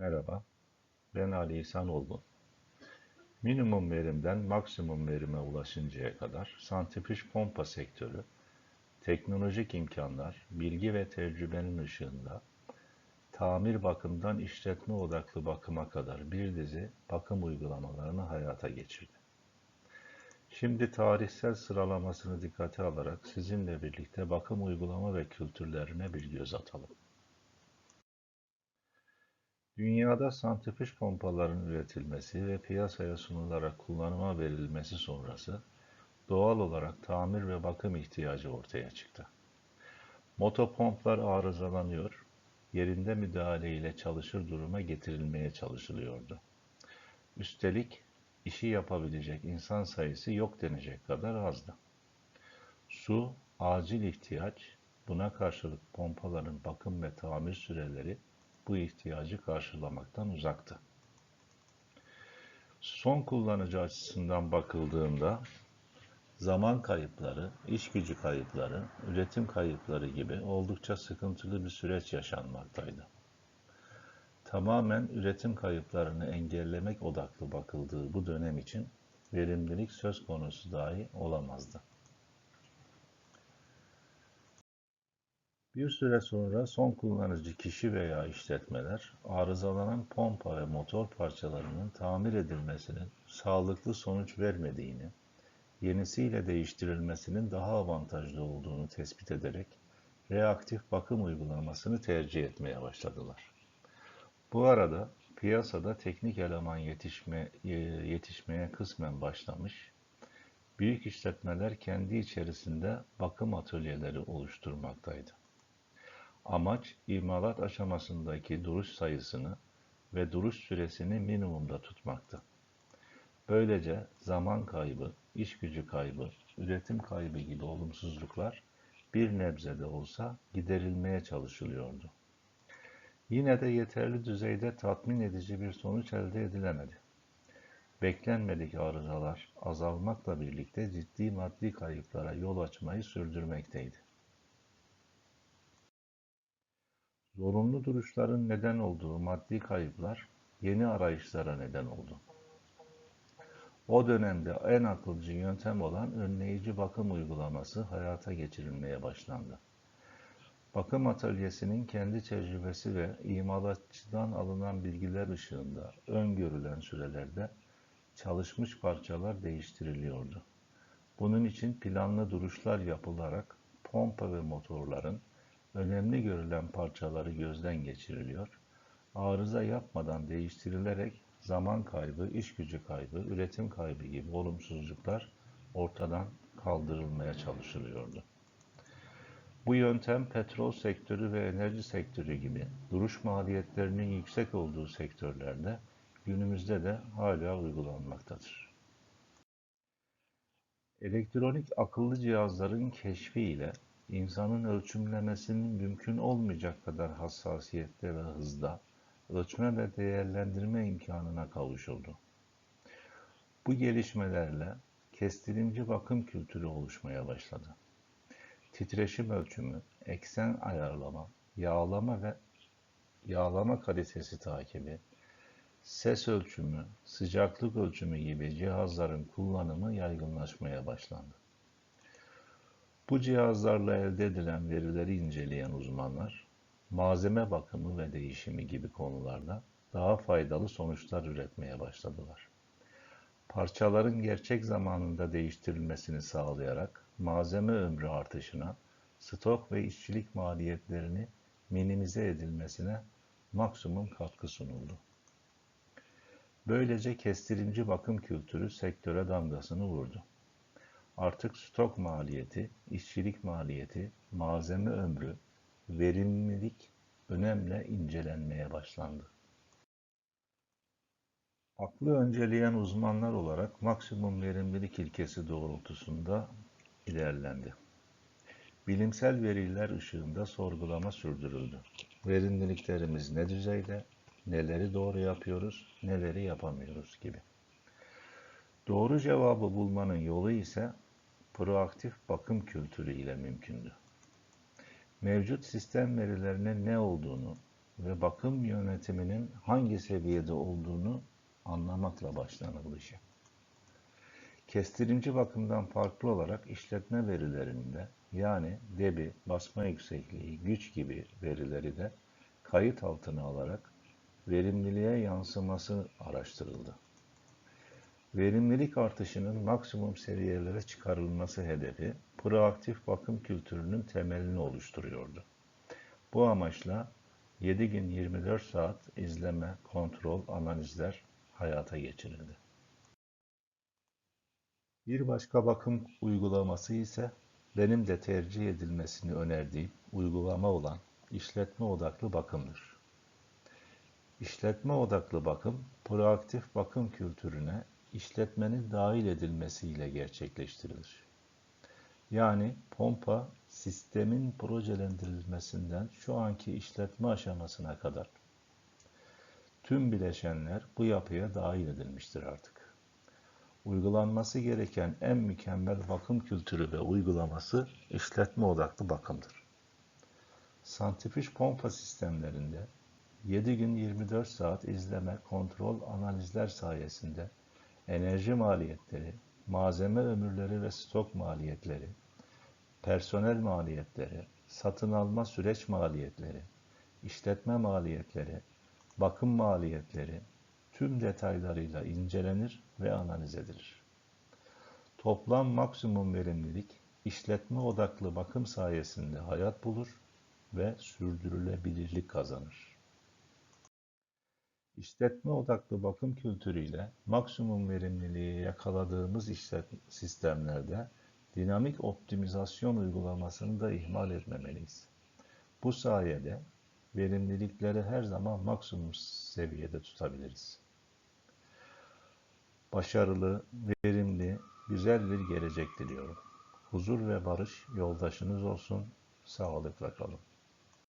Merhaba, ben Ali İhsan Olgun. Minimum verimden maksimum verime ulaşıncaya kadar santrifüj pompa sektörü, teknolojik imkanlar, bilgi ve tecrübenin ışığında tamir bakımdan işletme odaklı bakıma kadar bir dizi bakım uygulamalarını hayata geçirdi. Şimdi tarihsel sıralamasını dikkate alarak sizinle birlikte bakım uygulama ve kültürlerine bir göz atalım. Dünyada santrifüj pompaların üretilmesi ve piyasaya sunularak kullanıma verilmesi sonrası doğal olarak tamir ve bakım ihtiyacı ortaya çıktı. Motopomplar arızalanıyor, yerinde müdahale ile çalışır duruma getirilmeye çalışılıyordu. Üstelik işi yapabilecek insan sayısı yok denecek kadar azdı. Su, acil ihtiyaç, buna karşılık pompaların bakım ve tamir süreleri bu ihtiyacı karşılamaktan uzaktı. Son kullanıcı açısından bakıldığında zaman kayıpları, iş gücü kayıpları, üretim kayıpları gibi oldukça sıkıntılı bir süreç yaşanmaktaydı. Tamamen üretim kayıplarını engellemek odaklı bakıldığı bu dönem için verimlilik söz konusu dahi olamazdı. Bir süre sonra son kullanıcı kişi veya işletmeler arızalanan pompa ve motor parçalarının tamir edilmesinin sağlıklı sonuç vermediğini, yenisiyle değiştirilmesinin daha avantajlı olduğunu tespit ederek reaktif bakım uygulamasını tercih etmeye başladılar. Bu arada piyasada teknik eleman yetişme, e, yetişmeye kısmen başlamış, büyük işletmeler kendi içerisinde bakım atölyeleri oluşturmaktaydı. Amaç imalat aşamasındaki duruş sayısını ve duruş süresini minimumda tutmaktı. Böylece zaman kaybı, iş gücü kaybı, üretim kaybı gibi olumsuzluklar bir nebze de olsa giderilmeye çalışılıyordu. Yine de yeterli düzeyde tatmin edici bir sonuç elde edilemedi. Beklenmedik arızalar azalmakla birlikte ciddi maddi kayıplara yol açmayı sürdürmekteydi. Zorunlu duruşların neden olduğu maddi kayıplar yeni arayışlara neden oldu. O dönemde en akılcı yöntem olan önleyici bakım uygulaması hayata geçirilmeye başlandı. Bakım atölyesinin kendi tecrübesi ve imalatçıdan alınan bilgiler ışığında öngörülen sürelerde çalışmış parçalar değiştiriliyordu. Bunun için planlı duruşlar yapılarak pompa ve motorların önemli görülen parçaları gözden geçiriliyor, arıza yapmadan değiştirilerek zaman kaybı, iş gücü kaybı, üretim kaybı gibi olumsuzluklar ortadan kaldırılmaya çalışılıyordu. Bu yöntem petrol sektörü ve enerji sektörü gibi duruş maliyetlerinin yüksek olduğu sektörlerde günümüzde de hala uygulanmaktadır. Elektronik akıllı cihazların keşfi ile insanın ölçümlemesinin mümkün olmayacak kadar hassasiyette ve hızda ölçme ve değerlendirme imkanına kavuşuldu. Bu gelişmelerle kestirimci bakım kültürü oluşmaya başladı. Titreşim ölçümü, eksen ayarlama, yağlama ve yağlama kalitesi takibi, ses ölçümü, sıcaklık ölçümü gibi cihazların kullanımı yaygınlaşmaya başlandı. Bu cihazlarla elde edilen verileri inceleyen uzmanlar, malzeme bakımı ve değişimi gibi konularda daha faydalı sonuçlar üretmeye başladılar. Parçaların gerçek zamanında değiştirilmesini sağlayarak malzeme ömrü artışına, stok ve işçilik maliyetlerini minimize edilmesine maksimum katkı sunuldu. Böylece kestirimci bakım kültürü sektöre damgasını vurdu. Artık stok maliyeti, işçilik maliyeti, malzeme ömrü, verimlilik önemli incelenmeye başlandı. Aklı önceleyen uzmanlar olarak maksimum verimlilik ilkesi doğrultusunda ilerlendi. Bilimsel veriler ışığında sorgulama sürdürüldü. Verimliliklerimiz ne düzeyde, neleri doğru yapıyoruz, neleri yapamıyoruz gibi. Doğru cevabı bulmanın yolu ise proaktif bakım kültürü ile mümkündü. Mevcut sistem verilerinin ne olduğunu, ve bakım yönetiminin hangi seviyede olduğunu anlamakla başlanır bu işe. Kestirimci bakımdan farklı olarak işletme verilerinde yani debi, basma yüksekliği, güç gibi verileri de kayıt altına alarak verimliliğe yansıması araştırıldı. Verimlilik artışının maksimum seviyelere çıkarılması hedefi proaktif bakım kültürünün temelini oluşturuyordu. Bu amaçla 7 gün 24 saat izleme, kontrol, analizler hayata geçirildi. Bir başka bakım uygulaması ise benim de tercih edilmesini önerdiğim uygulama olan işletme odaklı bakımdır. İşletme odaklı bakım, proaktif bakım kültürüne işletmenin dahil edilmesiyle gerçekleştirilir. Yani pompa sistemin projelendirilmesinden şu anki işletme aşamasına kadar tüm bileşenler bu yapıya dahil edilmiştir artık. Uygulanması gereken en mükemmel bakım kültürü ve uygulaması işletme odaklı bakımdır. Santrifüj pompa sistemlerinde 7 gün 24 saat izleme, kontrol, analizler sayesinde enerji maliyetleri, malzeme ömürleri ve stok maliyetleri, personel maliyetleri, satın alma süreç maliyetleri, işletme maliyetleri, bakım maliyetleri tüm detaylarıyla incelenir ve analiz edilir. Toplam maksimum verimlilik işletme odaklı bakım sayesinde hayat bulur ve sürdürülebilirlik kazanır. İşletme odaklı bakım kültürüyle maksimum verimliliği yakaladığımız sistemlerde dinamik optimizasyon uygulamasını da ihmal etmemeliyiz. Bu sayede verimlilikleri her zaman maksimum seviyede tutabiliriz. Başarılı, verimli, güzel bir gelecek diliyorum. Huzur ve barış yoldaşınız olsun. Sağlıkla kalın.